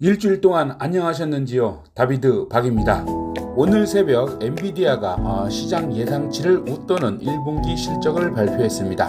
일주일 동안 안녕하셨는지요? 다비드 박입니다. 오늘 새벽 엔비디아가 어, 시장 예상치를 웃도는 1분기 실적을 발표했습니다.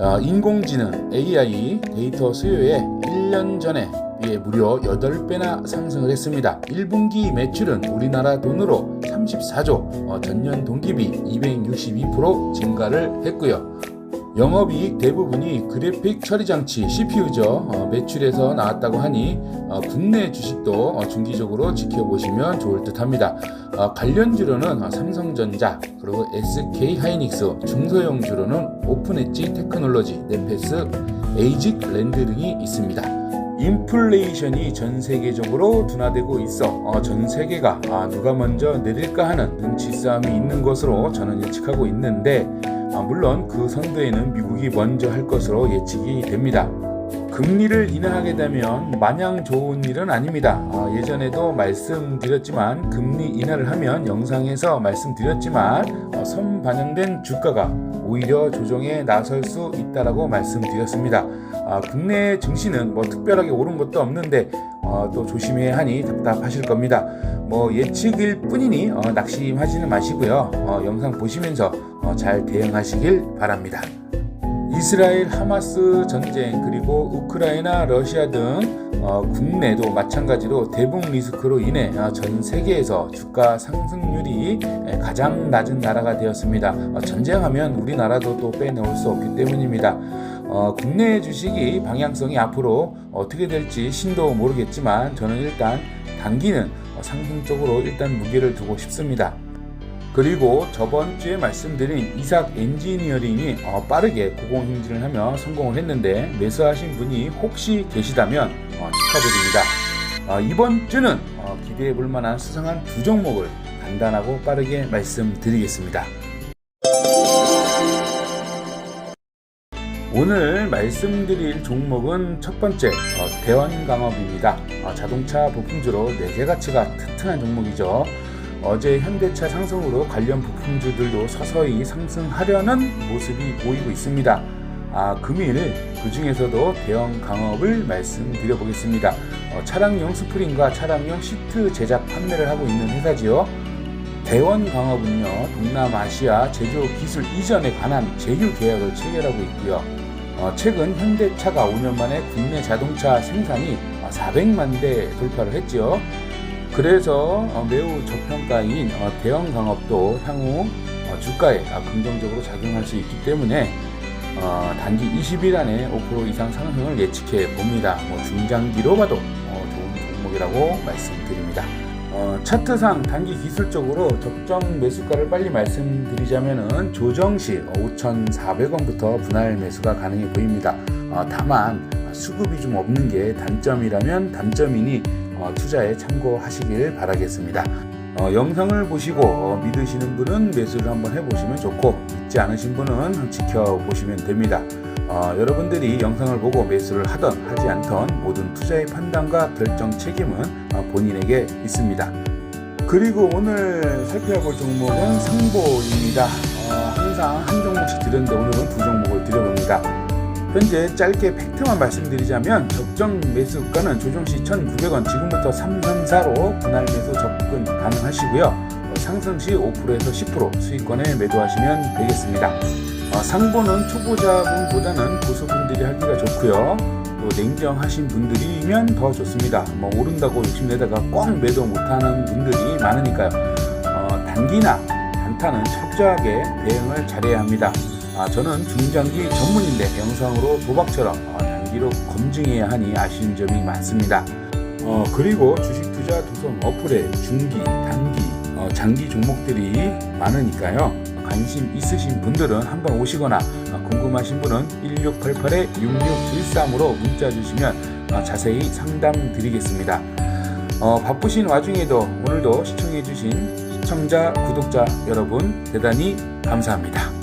어, 인공지능 AI 데이터 수요에 1년 전에 비해 무려 8배나 상승을 했습니다. 1분기 매출은 우리나라 돈으로 34조, 어, 전년 동기비 262% 증가를 했고요. 영업이익 대부분이 그래픽 처리 장치 CPU죠. 어, 매출에서 나왔다고 하니 어, 국내 주식도 어, 중기적으로 지켜보시면 좋을 듯합니다. 어, 관련 주로는 어, 삼성전자 그리고 SK 하이닉스, 중소형 주로는 오픈엣지 테크놀로지, 네페스, 에이직 랜드 등이 있습니다. 인플레이션이 전 세계적으로 둔화되고 있어 어, 전 세계가 아, 누가 먼저 내릴까 하는 눈치 싸움이 있는 것으로 저는 예측하고 있는데 아, 물론 그 선두에는 미국이 먼저 할 것으로 예측이 됩니다. 금리를 인하하게 되면 마냥 좋은 일은 아닙니다. 아, 예전에도 말씀드렸지만 금리 인하를 하면 영상에서 말씀드렸지만 어, 선 반영된 주가가 오히려 조정에 나설 수 있다라고 말씀드렸습니다. 아, 국내 증시는 뭐 특별하게 오른 것도 없는데 어, 또 조심해야 하니 답답하실 겁니다. 뭐 예측일 뿐이니 어, 낙심하지는 마시고요. 어, 영상 보시면서 어, 잘 대응하시길 바랍니다. 이스라엘 하마스 전쟁 그리고 우크라이나 러시아 등 어, 국내도 마찬가지로 대북 리스크로 인해 어, 전 세계에서 주가 상승률이 에, 가장 낮은 나라가 되었습니다. 어, 전쟁하면 우리나라도 또 빼놓을 수 없기 때문입니다. 어, 국내 주식이 방향성이 앞으로 어떻게 될지 신도 모르겠지만 저는 일단 단기는 어, 상승 쪽으로 일단 무게를 두고 싶습니다. 그리고 저번 주에 말씀드린 이삭 엔지니어링이 어, 빠르게 고공행진을 하며 성공을 했는데 매수하신 분이 혹시 계시다면 어, 축하드립니다. 어, 이번 주는 어, 기대해 볼 만한 수상한 두 종목을 간단하고 빠르게 말씀드리겠습니다. 오늘 말씀드릴 종목은 첫 번째 어, 대원강업입니다. 어, 자동차 부품주로 내재 가치가 튼튼한 종목이죠. 어제 현대차 상승으로 관련 부품주들도 서서히 상승하려는 모습이 보이고 있습니다. 아, 금일 그 중에서도 대형 강업을 말씀드려 보겠습니다. 어, 차량용 스프링과 차량용 시트 제작 판매를 하고 있는 회사지요. 대원 강업은요, 동남아시아 제조 기술 이전에 관한 제휴 계약을 체결하고 있고요. 어, 최근 현대차가 5년 만에 국내 자동차 생산이 400만 대 돌파를 했지요. 그래서 어, 매우 저평가인 어, 대형 강업도 향후 어, 주가에 아, 긍정적으로 작용할 수 있기 때문에 어, 단기 20일 안에 5% 이상 상승을 예측해 봅니다. 뭐 중장기로 봐도 어, 좋은 종목이라고 말씀드립니다. 어, 차트상 단기 기술적으로 적정 매수가를 빨리 말씀드리자면은 조정 시 5,400원부터 분할 매수가 가능해 보입니다. 어, 다만 수급이 좀 없는 게 단점이라면 단점이니 어, 투자에 참고하시길 바라겠습니다. 어, 영상을 보시고 어, 믿으시는 분은 매수를 한번 해보시면 좋고 믿지 않으신 분은 지켜보시면 됩니다. 어, 여러분들이 영상을 보고 매수를 하던 하지 않던 모든 투자의 판단과 결정 책임은 어, 본인에게 있습니다. 그리고 오늘 살펴볼 종목은 상보입니다. 어, 항상 한 종목씩 드렸는데 오늘은 두 종목을 드려봅니다. 현재 짧게 팩트만 말씀드리자면 적정 매수가는 조정시 1,900원 지금부터 334로 분할 매수 접근 가능하시고요. 어, 상승 시 5%에서 10% 수익권에 매도하시면 되겠습니다. 어, 상보는 초보자분보다는 고수분들이 하기가 좋고요. 또 냉정하신 분들이면 더 좋습니다. 뭐 오른다고 욕심내다가 꽉 매도 못하는 분들이 많으니까요. 어, 단기나 단타는 철저하게 대응을 잘해야 합니다. 아, 저는 중장기 전문인데 영상으로 도박처럼 어, 단기로 검증해야 하니 아쉬운 점이 많습니다. 어, 그리고 주식 투자 도성 어플에 중기, 단기, 어, 장기 종목들이 많으니까요. 관심 있으신 분들은 한번 오시거나 어, 궁금하신 분은 1688-6613으로 문자 주시면 어, 자세히 상담 드리겠습니다. 어, 바쁘신 와중에도 오늘도 시청해주신 시청자, 구독자 여러분 대단히 감사합니다.